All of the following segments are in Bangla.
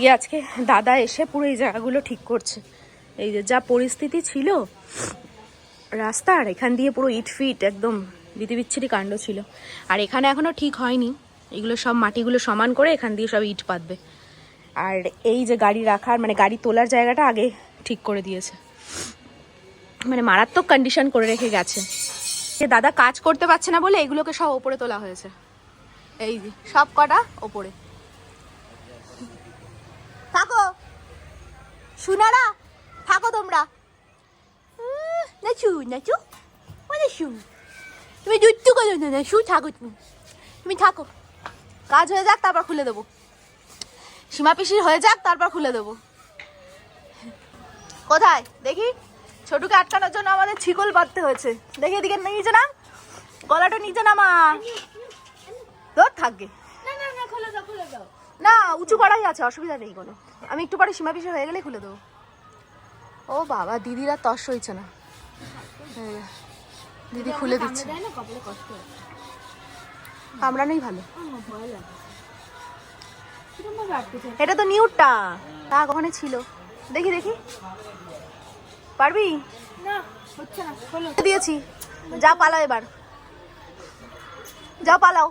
এদিকে আজকে দাদা এসে পুরো এই জায়গাগুলো ঠিক করছে। এই যে যা পরিস্থিতি ছিল রাস্তার এখান দিয়ে পুরো ইট ফিট, একদম বিচ্ছিরি কাণ্ড ছিল। আর এখানে এখনও ঠিক হয়নি। এগুলো সব মাটিগুলো সমান করে এখান দিয়ে সব ইট পাতবে। আর এই যে গাড়ি রাখার মানে গাড়ি তোলার জায়গাটা আগে ঠিক করে দিয়েছে। মানে মারাত্মক কন্ডিশন করে রেখে গেছে। যে দাদা কাজ করতে পারছে না বলে এগুলোকে সব ওপরে তোলা হয়েছে। এই যে সব কটা ওপরে থাকো শুনারা থাকো তোমরা। নাচু নাচু মানে শু। তুমি দুট্টু করো না শু থাকো তুমি। তুমি থাকো। কাজ হয়ে যাক, তারপর খুলে দেবো। সীমা পিসির হয়ে যাক, তারপর খুলে দেবো। কোথায়? দেখি। ছোটুকে আটকানোর জন্য আমাদের ছিকল বাঁধতে হয়েছে। দেখি এদিকে নিচে না। গলাটা নিচে নামা। তোর থাকবে না না না, খুলে দাও খুলে দাও। না উঁচু করাই আছে অসুবিধা নেই কোনো। আমি একটু পরে সীমা পিসে হয়ে গেলে খুলে দেবো। ও বাবা দিদিরা তস হইছে না। দিদি খুলে দিচ্ছে। ভালো। আমার ভাবে আটকেছে এটা তো নিউটা তা কখনো ছিল? দেখি দেখি। পারবি? দিয়েছি। যা পালাও এবার। যা পালাও।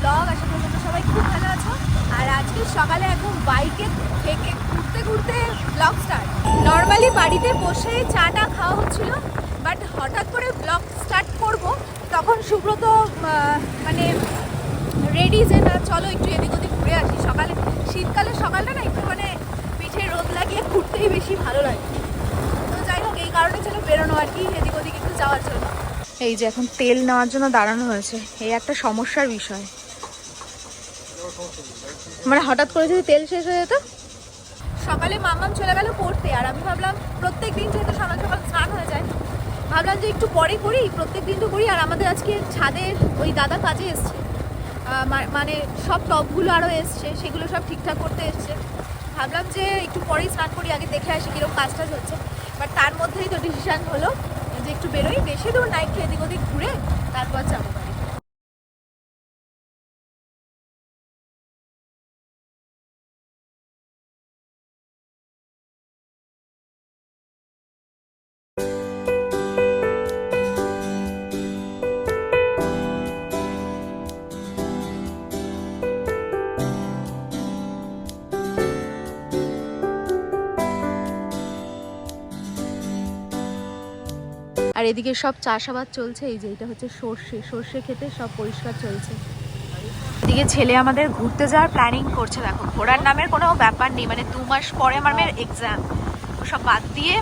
ব্লগ, আশা করি তোমরা সবাই খুব ভালো আছো। আর আজকে সকালে একদম বাইকে থেকে ঘুরতে ঘুরতে ব্লগ স্টার্ট নর্মালি বাড়িতে বসে চাটা খাওয়া হচ্ছিল বাট হঠাৎ করে ব্লগ স্টার্ট করব, তখন সুব্রত মানে রেডি যে না, চলো একটু এদিক ওদিক ঘুরে আসি। সকালে, শীতকালে সকালটা না একটু মানে পিঠে রোদ লাগিয়ে ঘুরতেই বেশি ভালো লাগে। তো যাই হোক, এই কারণে ছিল বেরোনো আর কি, এদিক ওদিক একটু যাওয়ার জন্য। এই যে এখন তেল নেওয়ার জন্য দাঁড়ানো হয়েছে, এই একটা সমস্যার বিষয়। মানে হঠাৎ করে যদি তেল শেষ হয়ে যেত? সকালে মামাম চলে গেল পড়তে, আর আমি ভাবলাম প্রত্যেক দিন যেহেতু সকাল সকাল স্নান হয়ে যায়, ভাবলাম যে একটু পরে করি, প্রত্যেক দিন তো করি, আর আমাদের আজকে ছাদের ওই দাদা কাজে এসছে। মানে সব টপগুলো আরও এসছে, সেগুলো সব ঠিকঠাক করতে এসছে। ভাবলাম যে একটু পরেই স্নান করি, আগে দেখে আসি কীরকম কাজ টাজ হচ্ছে। বাট তার মধ্যেই তো ডিসিশান হলো যে একটু বেরোই, বেশি দূর না, একটু এদিক ওদিক ঘুরে তারপর যাব। আর এদিকে সব চাষাবাদ চলছে এই যে এটা হচ্ছে সর্ষে সর্ষে খেতে সব পরিষ্কার চলছে। এদিকে ছেলে আমাদের ঘুরতে যাওয়ার প্ল্যানিং করছে দেখো ঘোরার নামের কোনো ব্যাপার নেই মানে দু মাস পরে আমার মেয়ের এক্সাম সব বাদ দিয়ে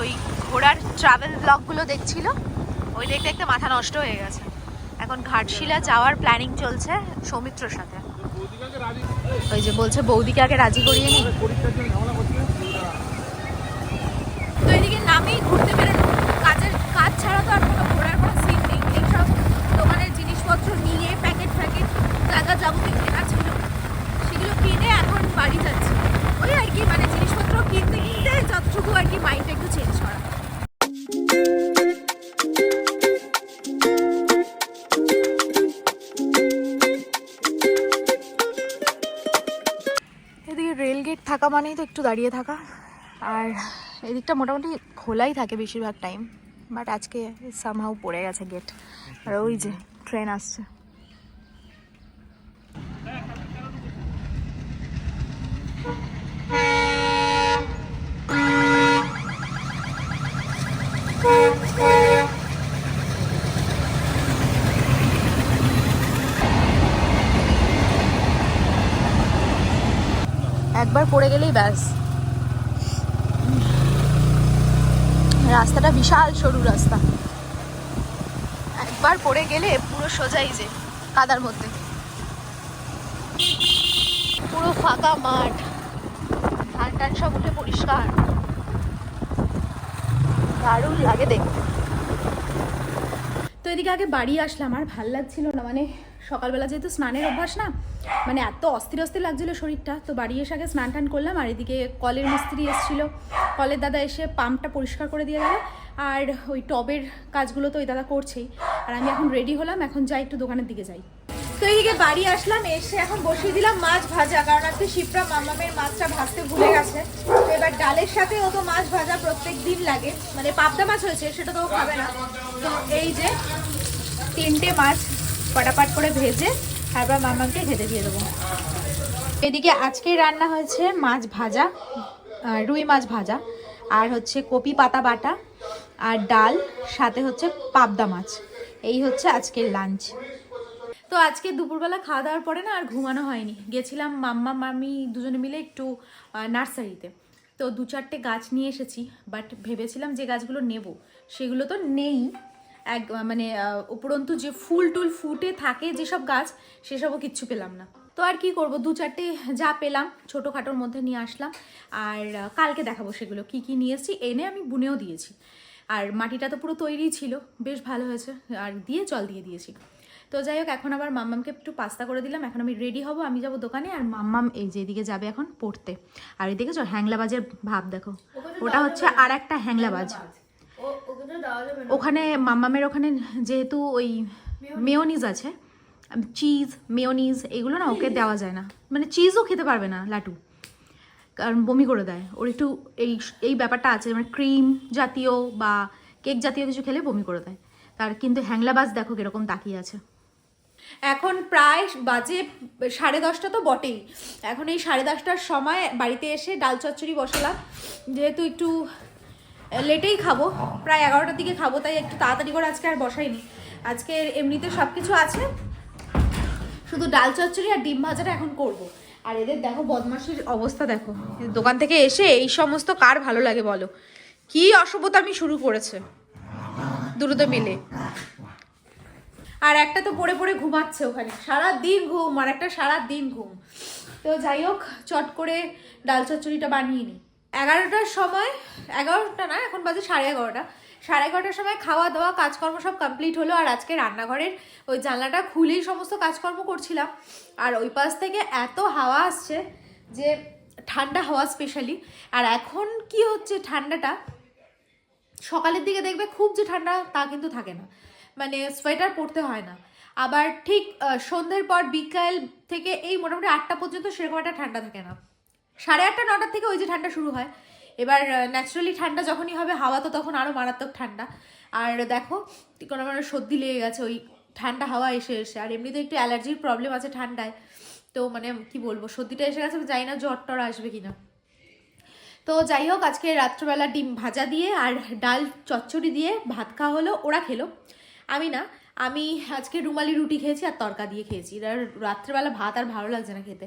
ওই ঘোরার ট্রাভেল ব্লগগুলো দেখছিল ওই দেখতে দেখতে মাথা নষ্ট হয়ে গেছে। এখন ঘাটশিলা যাওয়ার প্ল্যানিং চলছে সৌমিত্রর সাথে। ওই যে বলছে বৌদিকে আগে রাজি করিয়ে নিই। তো এদিকে নামেই ঘুরতে বেরোনো কাজের কাজ ছাড়া তো আর কোনো ঘোরার কোনো সিন নেই এইসব দোকানের জিনিসপত্র নিয়ে প্যাকেট ফ্যাকেট জায়গা যাবতীয় কেনা ছিল সেগুলো কিনে এখন বাড়ি যাচ্ছি। ওই আর কি মানে জিনিসপত্র কিনতে কিনতে যতটুকু আর কি মাইন্ড একটু চেঞ্জ করা। এদিকে থাকা মানেই তো একটু দাঁড়িয়ে থাকা। আর এদিকটা মোটামুটি খোলাই থাকে বেশিরভাগ টাইম বাট আজকে সামহাউ পড়ে গেছে গেট আর ওই যে ট্রেন আসছে। একবার পড়ে গেলেই ব্যাস। রাস্তাটা বিশাল সরু রাস্তা। একবার পড়ে গেলে পুরো সোজাই যে, কাদার মধ্যে। পুরো ফাঁকা মাঠ। ধান টান সব উঠে পরিষ্কার। দারুণ লাগে দেখতে। তো এদিকে আগে বাড়ি আসলাম, আর ভালো লাগছিল না মানে সকালবেলা যেহেতু স্নানের অভ্যাস না মানে এত অস্থির অস্থির লাগছিল শরীরটা, তো বাড়ি এসে আগে স্নান টান করলাম, আর এদিকে কলের মিস্ত্রি এসেছিল। কলের দাদা এসে পাম্পটা পরিষ্কার করে দিয়ে গেল, আর ওই টবের কাজগুলো তো ওই দাদা করছেই। আর আমি এখন রেডি হলাম, এখন যাই একটু দোকানের দিকে যাই। তো এইদিকে বাড়ি আসলাম, এসে এখন বসিয়ে দিলাম মাছ ভাজা, কারণ আজকে শিপ্রা মামামের মাছটা ভাজতে ভুলে গেছে। তো এবার ডালের সাথে ও তো মাছ ভাজা প্রত্যেক দিন লাগে। মানে পাবদা মাছ হয়েছে, সেটা তো খাবে না। তো এই যে তিনটে মাছ পাটাপাট করে ভেজে তারপর মামাকে খেতে দিয়ে দেবো। এদিকে আজকে রান্না হয়েছে মাছ ভাজা রুই মাছ ভাজা, আর হচ্ছে কপি পাতা বাটা আর ডাল, সাথে হচ্ছে পাবদা মাছ। এই হচ্ছে আজকের লাঞ্চ তো আজকে দুপুরবেলা খাওয়া দাওয়ার পরে না আর ঘুমানো হয়নি। গেছিলাম মাম্মা মামি দুজনে মিলে একটু নার্সারিতে। তো দু চারটে গাছ নিয়ে এসেছি বাট ভেবেছিলাম যে গাছগুলো নেব। সেগুলো তো নেই এক মানে উপরন্তু যে ফুল টুল ফুটে থাকে যেসব গাছ সেসবও কিচ্ছু পেলাম না। তো আর কি করব? দু চারটে যা পেলাম ছোটোখাটোর মধ্যে নিয়ে আসলাম। আর কালকে দেখাবো সেগুলো কি কি নিয়ে এসেছি এনে আমি বুনেও দিয়েছি। আর মাটিটা তো পুরো তৈরিই ছিল বেশ ভালো হয়েছে। আর দিয়ে জল দিয়ে দিয়েছি। তো যাই হোক এখন আবার মাম্মামকে একটু পাস্তা করে দিলাম। এখন আমি রেডি হব আমি যাব দোকানে আর মাম্মাম এই যে এদিকে যাবে এখন পড়তে। আর এদিকে চো হ্যাংলাবাজের ভাব দেখো। ওটা হচ্ছে আর একটা হ্যাংলাবাজ। ওখানে মাম্মামের ওখানে যেহেতু ওই মেয়োনিজ আছে চিজ মেয়োনিজ এগুলো না ওকে দেওয়া যায় না। মানে চিজও খেতে পারবে না লাটু। কারণ বমি করে দেয়। ওর একটু এই এই ব্যাপারটা আছে মানে ক্রিম জাতীয় বা কেক জাতীয় কিছু খেলে বমি করে দেয়। তার কিন্তু হ্যাংলাবাজ দেখো কীরকম তাকিয়ে আছে। এখন প্রায় বাজে সাড়ে দশটা তো বটেই। এখন এই সাড়ে দশটার সময় বাড়িতে এসে ডাল চচ্চড়ি বসালাম। যেহেতু একটু লেটেই খাব, প্রায় এগারোটার দিকে খাব, তাই একটু তাড়াতাড়ি করে আজকে আর বসাইনি। আজকে এমনিতে সব কিছু আছে। শুধু ডাল চচ্চড়ি আর ডিম ভাজাটা এখন করব। আর এদের দেখো বদমাসির অবস্থা দেখো। দোকান থেকে এসে এই সমস্ত কার ভালো লাগে বলো? কি অসভ্যতা আমি শুরু করেছে? দুটোতে মিলে। আর একটা তো পড়ে পড়ে ঘুমাচ্ছে ওখানে। সারা দিন ঘুম, আর একটা সারা দিন ঘুম। তো যাই হোক, চট করে ডাল চচ্চড়িটা বানিয়ে নিই এগারোটার সময়, এগারোটা না, এখন বাজে সাড়ে এগারোটা। সাড়ে এগারোটার সময় খাওয়া দাওয়া, কাজকর্ম সব কমপ্লিট হলো, আর আজকে রান্নাঘরের ওই জানলাটা খুলেই সমস্ত কাজকর্ম করছিলাম। আর ওই পাশ থেকে এত হাওয়া আসছে যে, ঠান্ডা হাওয়া স্পেশালি আর এখন কি হচ্ছে ঠান্ডাটা? সকালের দিকে দেখবে খুব যে ঠান্ডা তা কিন্তু থাকে না। মানে সোয়েটার পরতে হয় না। আবার ঠিক সন্ধ্যের পর বিকাল থেকে এই মোটামুটি আটটা পর্যন্ত সেরকম একটা ঠান্ডা থাকে না। সাড়ে আটটা, নটার থেকে ওই যে ঠান্ডা শুরু হয়। এবার ন্যাচারালি ঠান্ডা যখনই হবে, হাওয়া তো তখন আরও মারাত্মক ঠান্ডা। আর দেখো, কোনো আমার সর্দি লেগে গেছে, ওই ঠান্ডা হাওয়া এসে এসে। আর এমনিতে একটু অ্যালার্জির প্রবলেম আছে ঠান্ডায়। তো মানে কি বলব, সর্দিটা এসে গেছে জানি না জ্বর টর আসবে কিনা। তো যাই হোক, আজকে রাত্রবেলা ডিম ভাজা দিয়ে আর ডাল চচ্চড়ি দিয়ে ভাত খাওয়া হলো, ওরা খেলো। আমি না, আমি আজকে রুমালি রুটি খেয়েছি আর তরকা দিয়ে খেয়েছি। আর রাত্রেবেলা ভাত আর ভালো লাগছে না খেতে।